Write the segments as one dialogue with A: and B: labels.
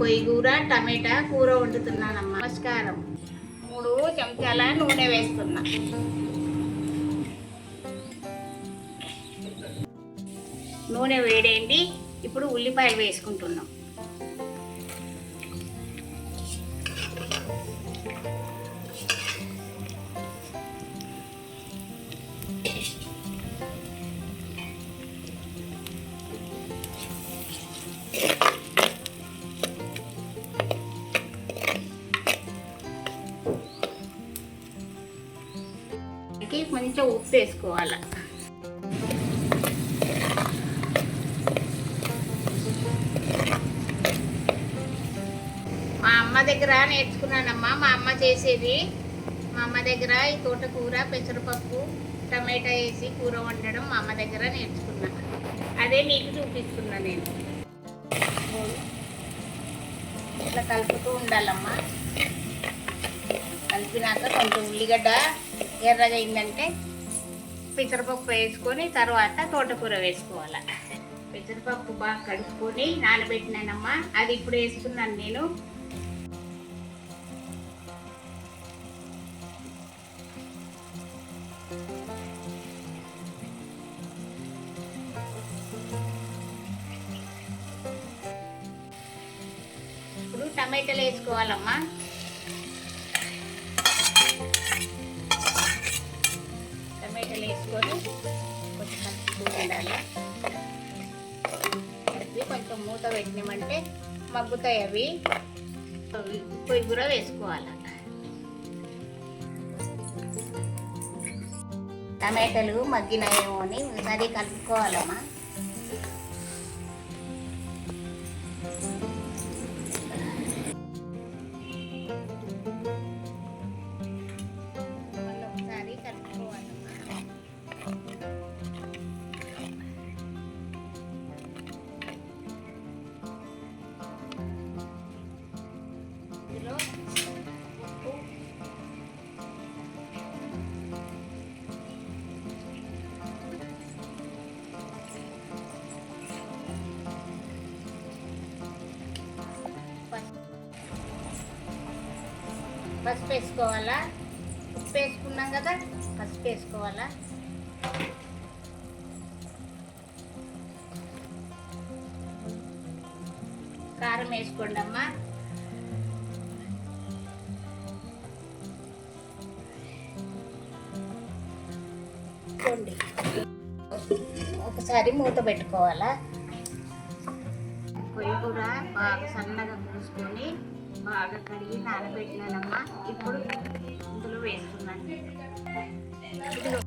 A: పొయ్యి కూర టమాటా కూర వండుతున్నానమ్మా. నమస్కారం. మూడు చెంచాల నూనె వేస్తున్నా. నూనె వేడైంది. ఇప్పుడు ఉల్లిపాయలు వేసుకుంటున్నాం. దానికి మంచిగా ఉప్పు వేసుకోవాలి. మా అమ్మ దగ్గర నేర్చుకున్నానమ్మా మా అమ్మ చేసేది. మా అమ్మ దగ్గర ఈ తోటకూర పెసరపప్పు టమాటా వేసి కూర వండడం మా అమ్మ దగ్గర నేర్చుకున్నా. అదే మీకు చూపిస్తున్నా నేను. ఇట్లా కలుపుతూ ఉండాలమ్మా. కలిపినాక కొంచెం ఉల్లిగడ్డ ఎర్రగా అయిందంటే పెసరపప్పు వేసుకొని తర్వాత తోటకూర వేసుకోవాలి. పెసరపప్పు బాగా కడుక్కొని నానబెట్టినానమ్మా. అది ఇప్పుడు వేసుకున్నాను నేను. ఇప్పుడు టమాటాలు వేసుకోవాలమ్మా. టమాటాలు వేసుకొని కొంచెం కలుపుతూ ఉండాలి కలిపి కొంచెం మూత పెట్టినామంటే మగ్గుతాయి అవి. పొయ్యి కూర వేసుకోవాలి? టమాటాలు మగ్గినాయేమో అని ఒకసారి కలుపుకోవాలమ్మా. పసుపు వేసుకోవాలా? ఉప్పు వేసుకున్నాం కదా పసుపు వేసుకోవాలా? కారం వేసుకోండి అమ్మా. చూడండి. ఒకసారి మూత పెట్టుకోవాలా? పొయ్యి కూర బాగా సన్నగా పూసుకొని బాగా కడిగి నానబెట్టినానమ్మా. ఇప్పుడు ఇందులో వేసుకున్నాను ఇదిగో.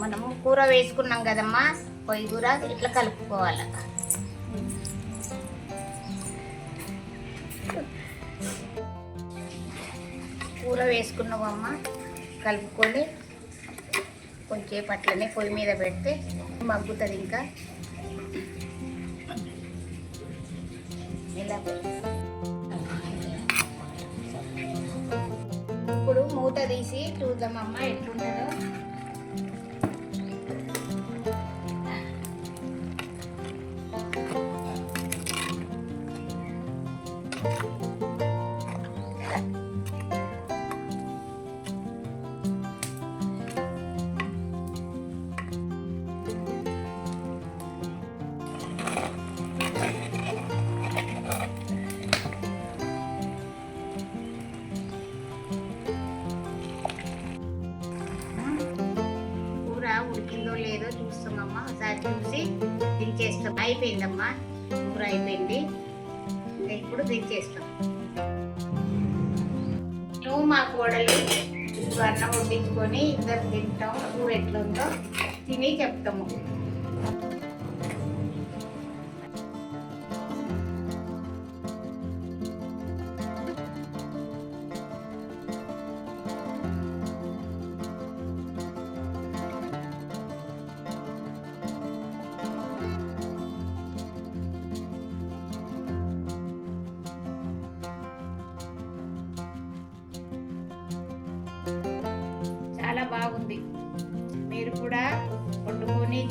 A: మనము కూర వేసుకున్నాం కదమ్మా. పొయ్యి కూర ఇట్లా కలుపుకోవాలి కూర వేసుకున్నామమ్మ. కలుపుకొని కొంచెం అట్లనే పొయ్యి మీద పెడితే మగ్గుతుంది ఇంకా. ఇలా. ఇప్పుడు మూత తీసి చూద్దామమ్మ ఎట్లుంటుందో. ఉడికిందో లేదో చూస్తామమ్మా ఒకసారి చూసి దించేస్తాం. అయిపోయిందమ్మా. కూర అయిపోయింది. ఇంకా ఇప్పుడు దించేస్తాం. నువ్వు మా కోడలు ఇప్పుడు అన్నం వడ్డించుకొని ఇద్దరు తింటాం. కూర ఎట్లుందో తిని చెప్తాము.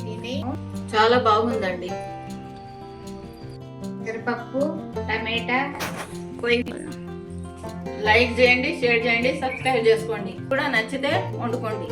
A: తిని
B: చాలా బాగుందండి.
A: పెసరపప్పు టమాటా
B: లైక్ చేయండి షేర్ చేయండి సబ్స్క్రైబ్ చేసుకోండి. కూడా నచ్చితే వండుకోండి.